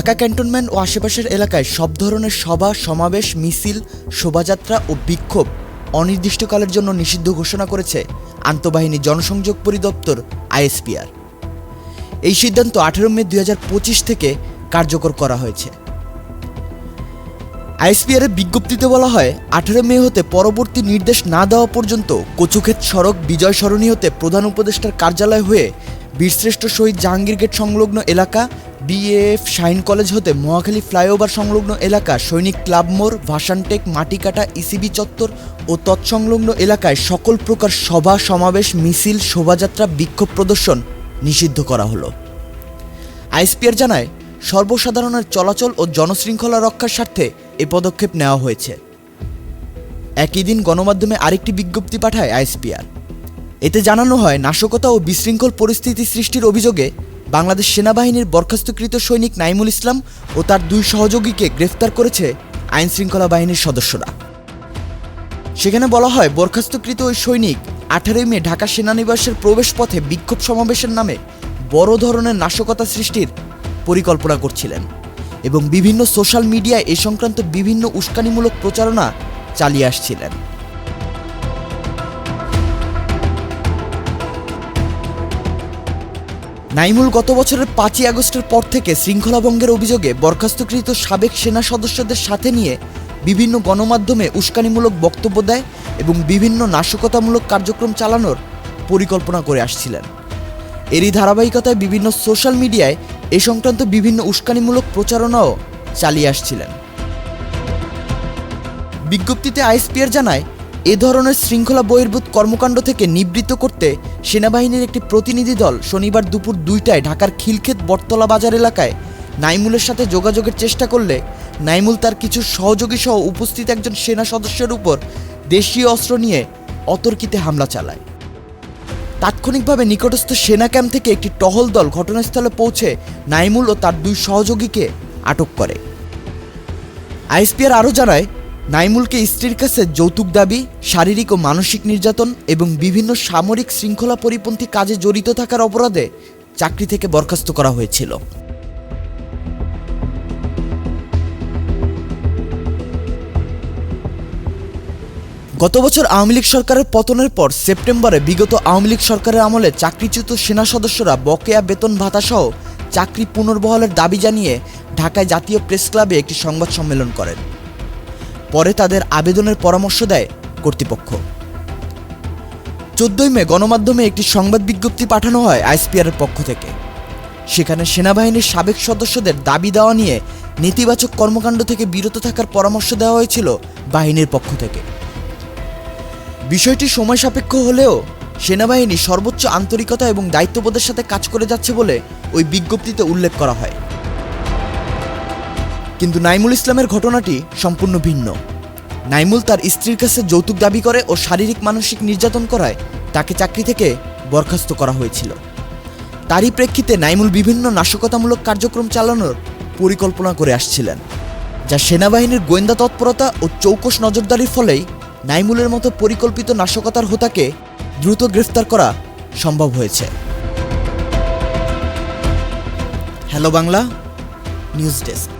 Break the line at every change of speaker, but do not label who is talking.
Dhaka cantonment ও আশেপাশের এলাকায় সব ধরনের সভা, সমাবেশ, মিছিল, শোভাযাত্রা ও বিক্ষোভ অনির্দিষ্টকালের জন্য নিষিদ্ধ ঘোষণা করেছে আন্তঃবাহিনী জনসংযোগ পরিদপ্তর, আইএসপিআর। এই সিদ্ধান্ত আঠেরো মে দুই থেকে কার্যকর করা হয়েছে। আইএসপিআর এর বিজ্ঞপ্তিতে বলা হয়, আঠেরো মে হতে পরবর্তী নির্দেশ না দেওয়া পর্যন্ত কচুক্ষেত সড়ক বিজয় সরণী হতে প্রধান উপদেষ্টার কার্যালয় হয়ে বীরশ্রেষ্ঠ শহীদ জাহাঙ্গীর গেট সংলগ্ন এলাকা বিএএফ শাইন কলেজ হতে মহাখালী ফ্লাইওভার সংলগ্ন এলাকা সৈনিক ক্লাব মোড়, ভাসানটেক, মাটিকাটা ইসিবি চত্বর ও তৎসংলগ্ন এলাকায় সকল প্রকার সভা, সমাবেশ, মিছিল, শোভাযাত্রা, বিক্ষোভ প্রদর্শন নিষিদ্ধ করা হলো। আইএসপিআর জানায়, সর্বসাধারণের চলাচল ও জনশৃঙ্খলা রক্ষার স্বার্থে এ পদক্ষেপ নেওয়া হয়েছে। একই দিন গণমাধ্যমে আরেকটি বিজ্ঞপ্তি পাঠায় আইএসপিআর। এতে জানানো হয়, নাশকতা ও বিশৃঙ্খল পরিস্থিতি সৃষ্টির অভিযোগে বাংলাদেশ সেনাবাহিনীর বরখাস্তকৃত সৈনিক নাইমুল ইসলাম ও তার দুই সহযোগীকে গ্রেফতার করেছে আইন শৃঙ্খলা বাহিনীর সদস্যরা। সেখানে বলা হয়, বরখাস্তকৃত ওই সৈনিক আঠারোই মে ঢাকা সেনানিবাসের প্রবেশপথে বিক্ষোভ সমাবেশের নামে বড় ধরনের নাশকতা সৃষ্টির পরিকল্পনা করছিলেন এবং বিভিন্ন সোশ্যাল মিডিয়ায় এ সংক্রান্ত বিভিন্ন উস্কানিমূলক প্রচারণা চালিয়ে আসছিলেন। নাইমুল গত বছরের পাঁচই আগস্টের পর থেকে শৃঙ্খলাভঙ্গের অভিযোগে বরখাস্তকৃত সাবেক সেনা সদস্যদের সাথে নিয়ে বিভিন্ন গণমাধ্যমে উস্কানিমূলক বক্তব্য দেয় এবং বিভিন্ন নাশকতামূলক কার্যক্রম চালানোর পরিকল্পনা করে আসছিলেন। এরই ধারাবাহিকতায় বিভিন্ন সোশ্যাল মিডিয়ায় এ সংক্রান্ত বিভিন্ন উস্কানিমূলক প্রচারণাও চালিয়ে আসছিলেন। বিজ্ঞপ্তিতে আইএসপিআর জানায় এ ধরনের শৃঙ্খলা বহির্ভূত কর্মকাণ্ড থেকে নিবৃত্ত করতে সেনাবাহিনীর একটি প্রতিনিধি দল শনিবার দুপুর দুইটায় ঢাকার খিলক্ষেত বটতলা বাজার এলাকায় নাইমুলের সাথে যোগাযোগের চেষ্টা করলে নাইমুল তার কিছু সহযোগী সহ উপস্থিত একজন সেনা সদস্যের উপর দেশীয় অস্ত্র নিয়ে অতর্কিতে হামলা চালায়। তাৎক্ষণিকভাবে নিকটস্থ সেনা ক্যাম্প থেকে একটি টহল দল ঘটনাস্থলে পৌঁছে নাইমুল ও তার দুই সহযোগীকে আটক করে। আইএসপিআর আরও জানায় নাইমুলকে স্ত্রীর কাছে যৌতুক দাবি, শারীরিক ও মানসিক নির্যাতন এবং বিভিন্ন সামরিক শৃঙ্খলা পরিপন্থী কাজে জড়িত থাকার অপরাধে চাকরি থেকে বরখাস্ত করা হয়েছিল। গত বছর আওয়ামী লীগ সরকারের পতনের পর সেপ্টেম্বরে বিগত আওয়ামী লীগ সরকারের আমলে চাকরিচ্যুত সেনা সদস্যরা বকেয়া বেতন ভাতাসহ চাকরি পুনর্বহালের দাবি জানিয়ে ঢাকায় জাতীয় প্রেস ক্লাবে একটি সংবাদ সম্মেলন করেন। পরে তাদের আবেদনের পরামর্শ দেয় কর্তৃপক্ষ। চোদ্দই মে গণমাধ্যমে একটি সংবাদ বিজ্ঞপ্তি পাঠানো হয় আইসপিআরের পক্ষ থেকে। সেখানে সেনাবাহিনীর সাবেক সদস্যদের দাবি দেওয়া নিয়ে নেতিবাচক কর্মকাণ্ড থেকে বিরত থাকার পরামর্শ দেওয়া হয়েছিল বাহিনীর পক্ষ থেকে। বিষয়টি সময় সাপেক্ষ হলেও সেনাবাহিনী সর্বোচ্চ আন্তরিকতা এবং দায়িত্ববোধের সাথে কাজ করে যাচ্ছে বলে ওই বিজ্ঞপ্তিতে উল্লেখ করা হয়। কিন্তু নাইমুল ইসলামের ঘটনাটি সম্পূর্ণ ভিন্ন। নাইমুল তার স্ত্রীর কাছে যৌতুক দাবি করে ও শারীরিক মানসিক নির্যাতন করায় তাকে চাকরি থেকে বরখাস্ত করা হয়েছিল। তারই প্রেক্ষিতে নাইমুল বিভিন্ন নাশকতামূলক কার্যক্রম চালানোর পরিকল্পনা করে আসছিলেন, যা সেনাবাহিনীর গোয়েন্দা তৎপরতা ও চৌকস নজরদারির ফলেই নাইমুলের মতো পরিকল্পিত নাশকতার হোতাকে দ্রুত গ্রেফতার করা সম্ভব হয়েছে। Hello Bangla, news desk.